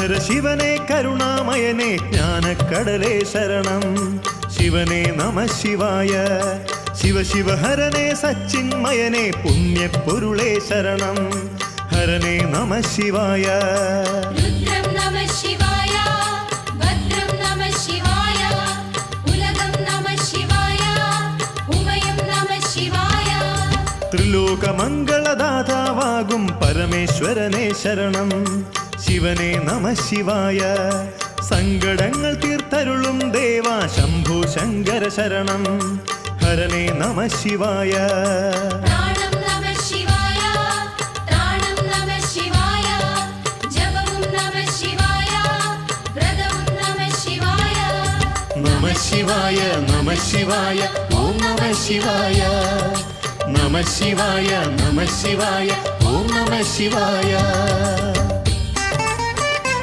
ഹര ശിവനെ കരുണാമയനെ ജ്ഞാനക്കടലേ ശരണം. ശിവനെ നമ ശിവായ. ശിവ ശിവഹരനെ സച്ചിന്മയനെ പുണ്യപ്പൊരുളേ ശരണം. ഹരനെ നമ ശിവായ. ത്രിലോകമംഗളദാതാവാകും പരമേശ്വരനെ ശരണം. ശിവനെ നമ ശിവായ. സങ്കടങ്ങൾ തീർത്തരുളും ദേവ ശംഭു ശങ്കര ശരണം. ഹരനെ നമ ശിവായ. ശിവായ നമ ശിവായ ഓം നമ ശിവായ. നമ ശിവായ നമ ശിവായ ഓം നമ ശിവായ.